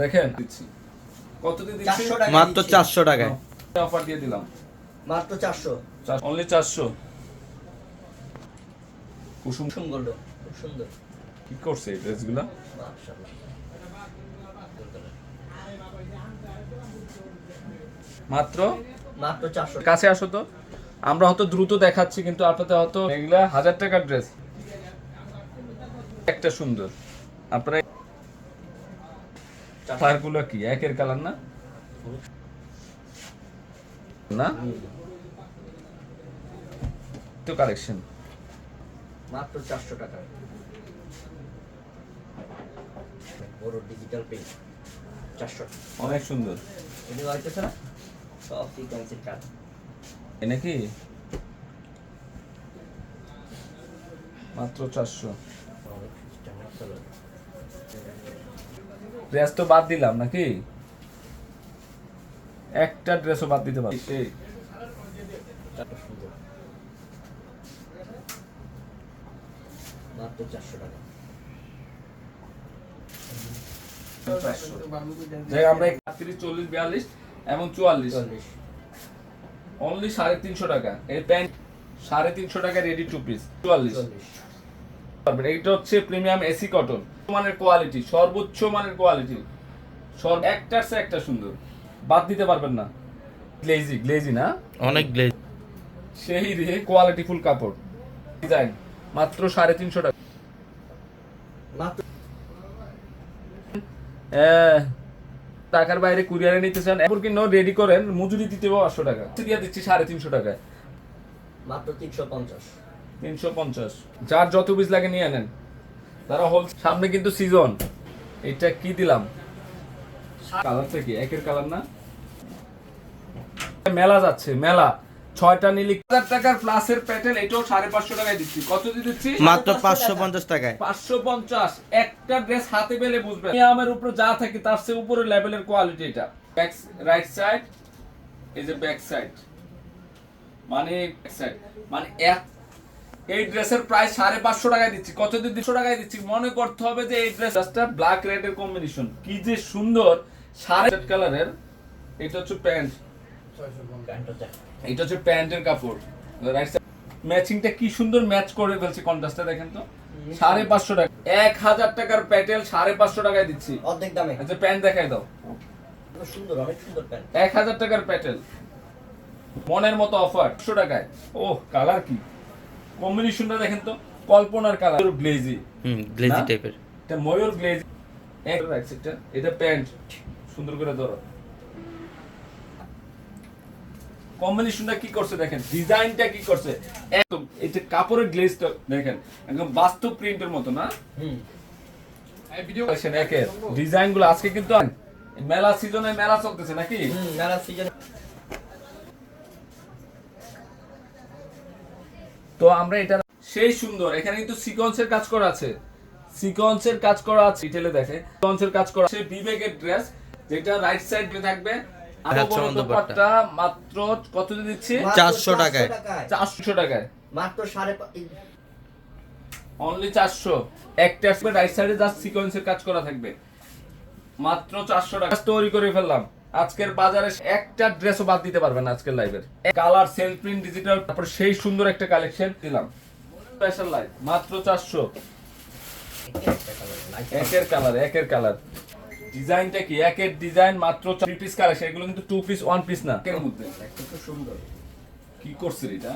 দেখেন? দিচ্ছি। কত দিয়ে দিচ্ছি? মাত্র। চারশো টাকায়। অফার দিয়ে দিলাম। মাত্র চারশো। অনলি চারশো। কুসুম খুব সুন্দর কি করছে এই ড্রেসগুলো? মাত্র? মাত্র চারশো। কাছে আসো তো। আমরা হয়তো দ্রুত দেখাচ্ছি কিন্তু আপনাদের হয়তো এগুলা হাজার টাকার ড্রেস। একটা সুন্দর। আপনারা গুলো কি? একের কালার না? না? তো কালেকশন মাত্র চারশো টাকা। বড় ডিজিটাল পেজ চারশো টাকা। অনেক সুন্দর। এটি হইতেছে না? সব সিকোয়েন্সের কাজ। এ নাকি? মাত্র চারশো। ড্রেস তো বাদ দিলাম নাকি? একটা ড্রেসও বাদ দিতে পারি এই। আমরা আটত্রিশ চল্লিশ বিয়াল্লিশ এবং চুয়াল্লিশ। অনলি সাড়ে তিনশো টাকা। এই প্যান্ট সাড়ে তিনশো টাকা রেডি টু পিস চুয়াল্লিশ। পারবেন। এইটা হচ্ছে প্রিমিয়াম এসি কটন মানের কোয়ালিটি সর্বোচ্চ মানের কোয়ালিটি সর্ব একটার সে একটা সুন্দর। বাদ দিতে পারবেন না। গ্লেজি গ্লেজি না? অনেক গ্লেজ সেই রে কোয়ালিটি ফুল কাপড়। ডিজাইন মাত্র সাড়ে তিনশো টাকা। মাত্র হ্যাঁ, টাকার বাইরে কুরিয়ারে নিতে চান এরপর কিন্তু রেডি করেন মজুরি দিতে পাঁচশো টাকা। দিয়ে দিচ্ছি সাড়ে তিনশো টাকায়। মাত্র তিনশো পঞ্চাশ। তিনশো পঞ্চাশ। যার যত বীজ লাগে নিয়ে নেন। তারা হোল সামনে কিন্তু সিজন এটা কি দিলাম? কালারটা কি? একের কালার না? মেলা যাচ্ছে মেলা। ছয়টা নিলি হাজার টাকার প্লাসের প্যাটেল এটাও সাড়ে পাঁচশো টাকায় দিচ্ছি। কত দিয়ে দিচ্ছি? মাত্র পাঁচশো পঞ্চাশ টাকায়। পাঁচশো পঞ্চাশ। একটা ড্রেস হাতে পেলে বুঝবেন। আমার উপরে যা থাকে তার চেয়ে উপরে লেভেলের কোয়ালিটি এটা। ব্যাক রাইট সাইড এই যে ব্যাক সাইড মানে ব্যাক সাইড মানে এক এই ড্রেসের প্রাইস সাড়ে পাঁচশো টাকায় দিচ্ছি। কত দুশো টাকায় দিচ্ছি? মনে করতে হবে যে এই ড্রেসটা ব্ল্যাক রেড এর কম্বিনেশন কি যে সুন্দর। সাড়ে কালারের। এটা হচ্ছে প্যান্ট। এটা হচ্ছে প্যান্টের কাপড়। ম্যাচিংটা কি সুন্দর ম্যাচ করে ফেলছে কন্ট্রাস্টটা দেখেন তো। সাড়ে পাঁচশো টাকা। এক হাজার টাকার প্যাটেল সাড়ে পাঁচশো টাকায় দিচ্ছি। অর্ধেক দামে। আচ্ছা প্যান্ট দেখাই দাও। সুন্দর অনেক সুন্দর প্যান্ট। এক হাজার টাকার প্যাটেল মনের মতো অফার একশো টাকায়। ও কালার কি? কম্বিনেশনটা দেখেন তো কল্পনার কালার গ্লেজি হুম গ্লেজি টাইপের এটা ময়ূর গ্লেজ এক রাইট সাইডটা এটা প্যান্ট সুন্দর করে ধরো। কম্বিনেশনটা কি করছে দেখেন? ডিজাইনটা কি করছে? একদম এটা কাপড়ের গ্লেজটা দেখেন। একদম বাস্তব প্রিন্টের মতো না? হুম। দেখেন একের। ডিজাইনগুলো আজকে কিন্তু মেলা সিজনে মেলা চলতেছে নাকি? মেলা সিজন তো আমরা এটা সেই সুন্দর এখানে কিন্তু সিকোয়েন্সের কাজ করা আছে। সিকোয়েন্সের কাজ করা আছে ডিটেলে দেখে। সিকোয়েন্সের কাজ করা আছে বিবেকের ড্রেস যেটা রাইট সাইডে থাকবে। মাত্র কত দিচ্ছি? মাত্র 400 টাকায়। চারশো টাকায়। মাত্র সাড়ে পা- অনলি চারশো। একটা রাইট সাইডে জাস্ট সিকোয়েন্সের কাজ করা থাকবে। মাত্র চারশো টাকা। তৈরি করে ফেললাম। আজকের বাজারে একটা ড্রেসও বাদ দিতে পারবেন আজকের লাইভের কালার সেলফ প্রিন্ট ডিজিটাল তারপর সেই সুন্দর একটা কালেকশন দিলাম। স্পেশাল লাইভ মাত্র চারশো। একের কালার একের কালার ডিজাইনটা কি? একের ডিজাইন মাত্র থ্রি পিস কালেকশন এগুলো কিন্তু টু পিস ওয়ান পিস না। এর মধ্যে। সুন্দর কি করছে এটা?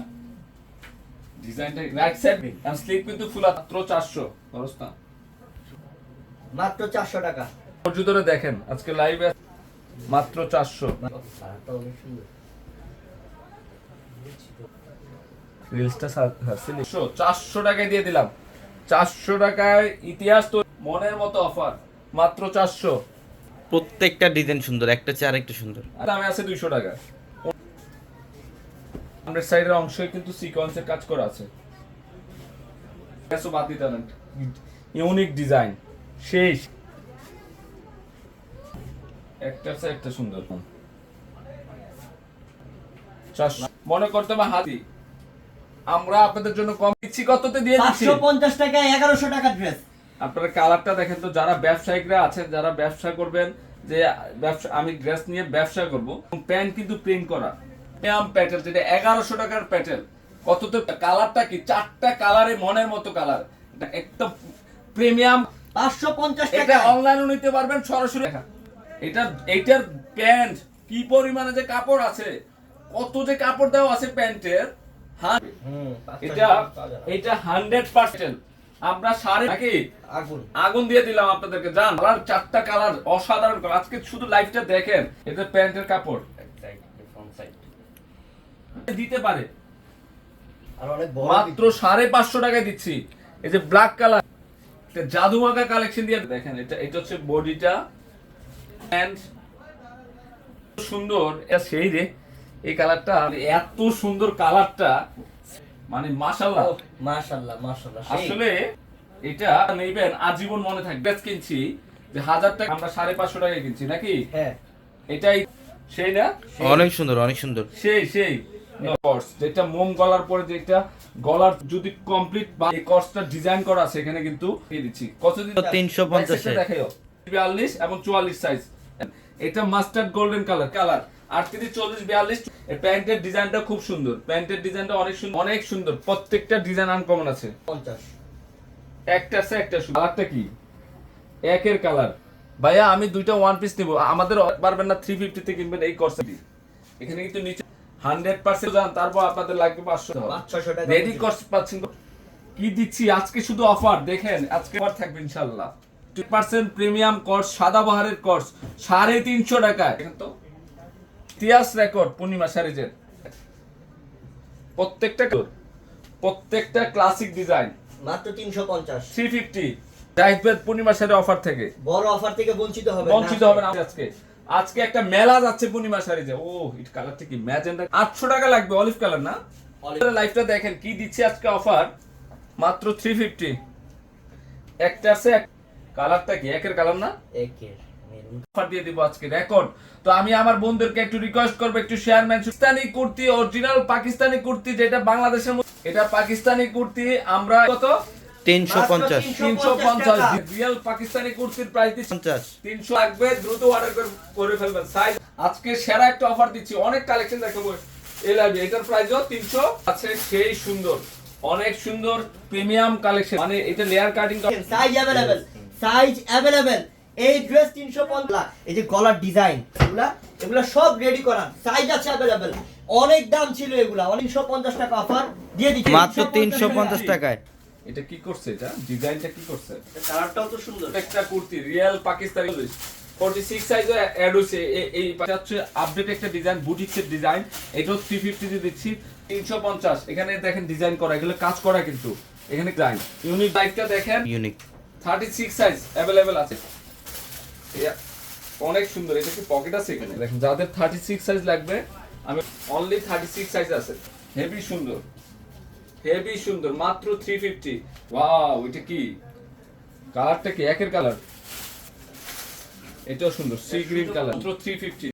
ডিজাইনটা রাইট সাইড এন্ড স্লিপ কিন্তু ফুল মাত্র চারশো। খরচ না। মাত্র চারশো টাকা। ধৈর্য ধরে দেখেন আজকে লাইভে মাত্র চারশো। রিলসটা চারশো টাকায় দিয়ে দিলাম। চারশো টাকায় ইতিহাস তো মনের মতো অফার মাত্র চারশো। প্রত্যেকটা ডিজাইন সুন্দর একটা চেয়ে একটা সুন্দর। দামে আছে দুইশো টাকা। সামনের সাইডের অংশে কিন্তু সিকোয়েন্সের কাজ করা আছে। ইউনিক ডিজাইন সেই একটা আছে একটা সুন্দর মনে করতে হবে হাতি। আমরা আপনাদের জন্য কম দিচ্ছি কততে দিয়ে দিচ্ছি? চারশো পঞ্চাশ টাকা এগারোশো টাকা ড্রেস আপনারা কালারটা দেখেন তো যারা ব্যবসায়িকরা আছেন যারা ব্যবসা করবেন যে ব্যবসা আমি ড্রেস নিয়ে ব্যবসা করব প্যান্ট কিন্তু প্রিন্ট করা। প্রিমিয়াম প্যাটেল যেটা এগারোশো টাকার প্যাটেল। কত তো কালারটা কি? চারটা কালারে মনের মতো কালার। একদম প্রিমিয়াম পাঁচশো পঞ্চাশ এটা টাকা অনলাইনও নিতে পারবেন সরাসরি এটা এইটার প্যান্ট কি পরিমাণে যে কাপড় আছে কত যে কাপড় দেওয়া আছে প্যান্টের হ্যাঁ এটা। এটা হান্ড্রেড পার্সেন্ট আমরা সাড়ে নাকি? আগুন। আগুন দিয়ে দিলাম আপনাদেরকে জান কালার চারটা কালার অসাধারণ কালার আজকে শুধু লাইভটা দেখেন এটা প্যান্টের কাপড়। দিতে পারে। আর মাত্র সাড়ে পাঁচশো টাকায় দিচ্ছি। এই যে ব্ল্যাক কালার জাদুমাকা কালেকশন দিয়ে দেখেন এটা এটা হচ্ছে বডিটা। সুন্দর সেই রে এই কালারটা এত সুন্দর কালারটা মানে মাশাল্লাহ মাশাল্লাহ মাশাল্লাহ আসলে এটা নেবেন আজীবন মনে থাকবে। কিনছি যে হাজার টাকা আমরা সাড়ে পাঁচশো টাকায় কিনছি নাকি? হ্যাঁ। এটাই সেই না? অনেক সুন্দর অনেক সুন্দর। সেই সেই। যেটা মোম গলার পরে যেটা গলার যদি কমপ্লিট বা এই কর্সটা ডিজাইন করা আছে এখানে কিন্তু দিয়ে দিচ্ছি। কত দিন তিনশো পঞ্চাশে দেখাও বিয়াল্লিশ এবং চুয়াল্লিশ সাইজ এটা মাস্টার্ড গোল্ডেন কালার কালার আটত্রিশ চল্লিশ বিয়াল্লিশ প্যান্টের ডিজাইনটা খুব সুন্দর। প্যান্টের ডিজাইনটা অনেক সুন্দর অনেক সুন্দর। প্রত্যেকটা ডিজাইন আনকমন আছে। পঞ্চাশ। একটা আছে একটা কালারটা কি? একের কালার ভাইয়া আমি দুইটা ওয়ান পিস নিব। আমাদের পারবেন না থ্রি ফিফটিতে কিনবেন এই কর্সে এখানে কিন্তু নিচে হান্ড্রেড পার্সেন্ট যান তারপর আপনাদের লাগবে পাঁচশো টাকা। রেডি কর্স পাচ্ছেন কি দিচ্ছি? আজকে শুধু অফার দেখেন আজকে অফার থাকবে ইনশাল্লাহ পার্সেন্ট প্রিমিয়াম কোর্স সাদা বাহারের কোর্স সাড়ে তিনশো টাকায়। তো ইতিহাস রেকর্ড পূর্ণিমা সারিজের। প্রত্যেকটা প্রত্যেকটা ক্লাসিক ডিজাইন মাত্র তিনশো পঞ্চাশ। Three fifty Zahid Purnima sari offer থেকে। বড় অফার থেকে বঞ্চিত হবে বঞ্চিত হবে না আজকে। আজকে একটা মেলা যাচ্ছে পূর্ণিমা যে ও ইট কালারটা কি ম্যাজেন্ডা আটশো টাকা লাগবে অলিভ কালার না। লাইফটা দেখেন কি দিচ্ছে আজকে অফার মাত্র থ্রি ফিফটি একটা আছে কালারটা কি? একের কালার না? একের অফার দিয়ে দিব আজকে রেকর্ড তো আমি আমার বন্ধুদেরকে একটু রিকোয়েস্ট করব একটু শেয়ার ম্যান পাকিস্তানি কুর্তি অরিজিনাল পাকিস্তানি কুর্তি যেটা বাংলাদেশের এটা পাকিস্তানি কুর্তি আমরা কত? তিনশো পঞ্চাশ। তিনশো তিনশো পঞ্চাশ পঞ্চাশ। রিয়েল পাকিস্তানি কুর্তির প্রাইস দিচ্ছি। পঞ্চাশ। তিনশো লাগবে দ্রুত অর্ডার করে ফেলবেন। সাইজ আজকে সেরা একটা অফার দিচ্ছি। অনেক কালেকশন দেখাবো। এই লাগবে এটার প্রাইসও তিনশো। আছে সেই সুন্দর। অনেক সুন্দর প্রিমিয়াম কালেকশন মানে এটা layer cutting size available size available এই ড্রেস তিনশো পঞ্চাশ। এই যে গলার ডিজাইন এগুলা এগুলা সব রেডি করা। সাইজ আছে অ্যাভেলেবেল অনেক দাম ছিল এগুলা। তিনশো পঞ্চাশ টাকা অফার দিয়ে দিচ্ছি। মাত্র তিনশো পঞ্চাশ টাকায়। এটা কি করছে এটা? ডিজাইনটা কি করছে? কালারটাও তো সুন্দর। একটা কুর্তি রিয়েল পাকিস্তানি 46 সাইজও অ্যাড হয়েছে। এই হচ্ছে আপডেট একটা ডিজাইন বুটিক্সের ডিজাইন এটাও 350 দিয়ে দিচ্ছি। 350 এখানে দেখেন ডিজাইন করা এগুলো কাজ করা কিন্তু। এখানে ডিজাইন ইউনিক বাইকটা দেখেন। Unique thirty six size available আছে অনেক সুন্দর এটা কি পকেট আছে এখানে? দেখেন যাদের থার্টি সিক্স সাইজ লাগবে আমি অনলি থার্টি সিক্স সাইজ আছে। হেভি সুন্দর। হেভি সুন্দর মাত্র থ্রি ফিফটি ওয়াও এটা কি? কালারটা কি? একের কালার এটাও সুন্দর সি গ্রিন কালার মাত্র থ্রি ফিফটি